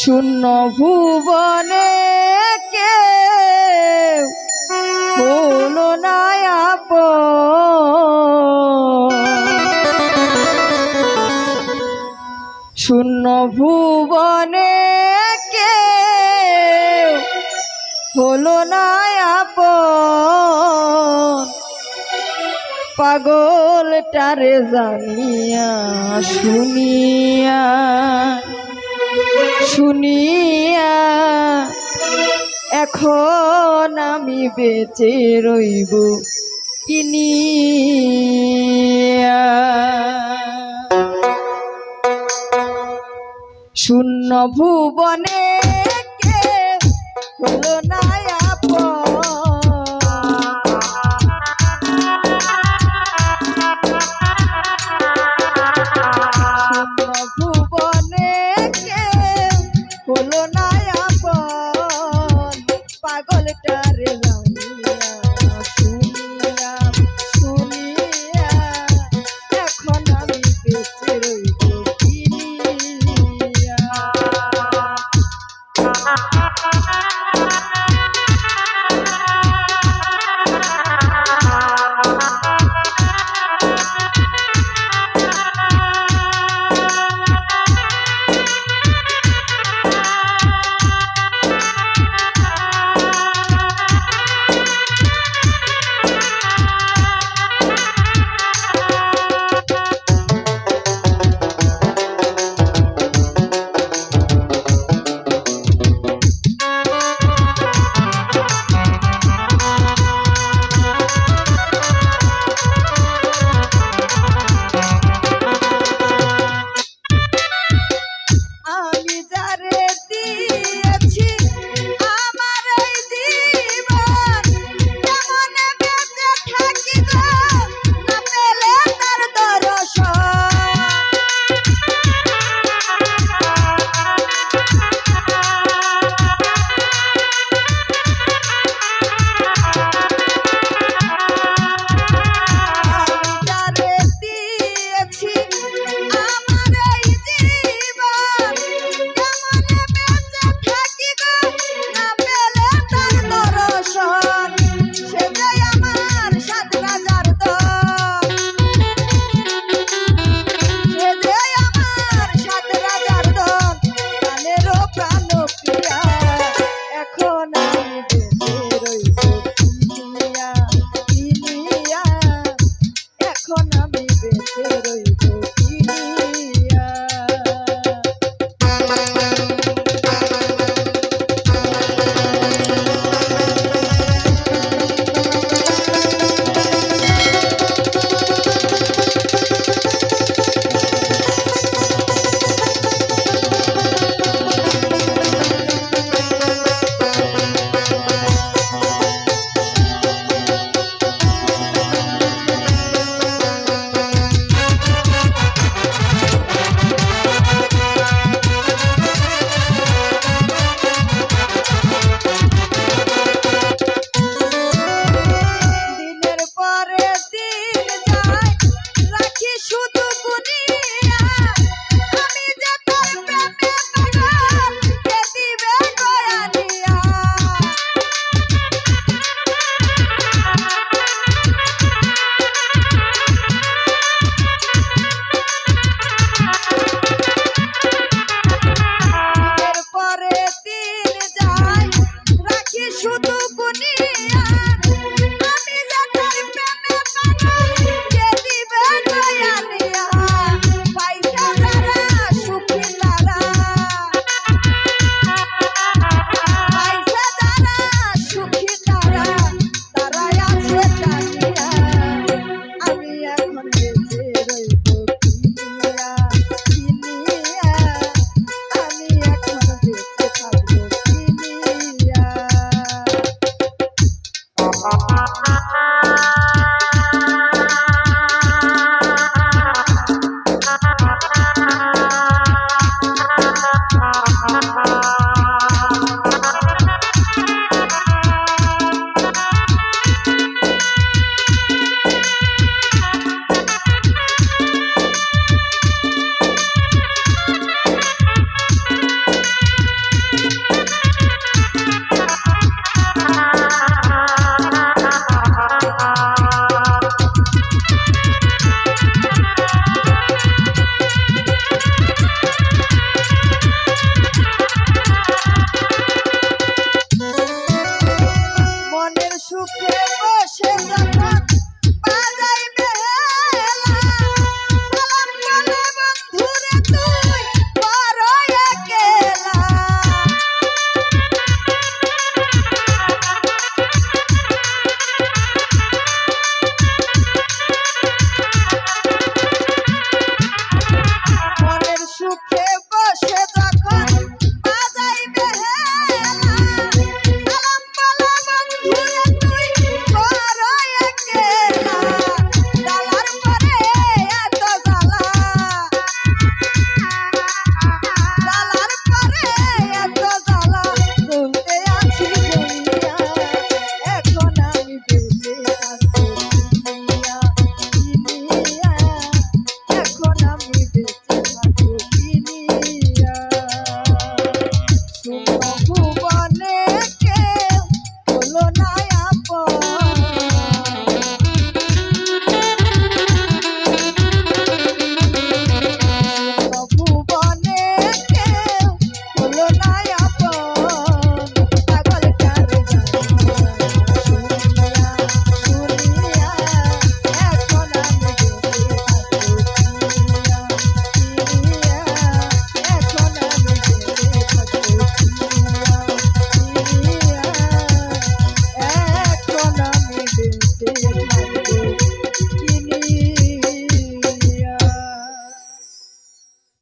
শূন্য ভুবনে কে বল শূন্য ভুবনে পাগলটারে জানিয়া শুনিয়া শুনিয়া, এখন আমি বেঁচে রইব কিনিয়া শূন্য ভুবনে কে হলো না আপন। Thank you. oh. হলো না।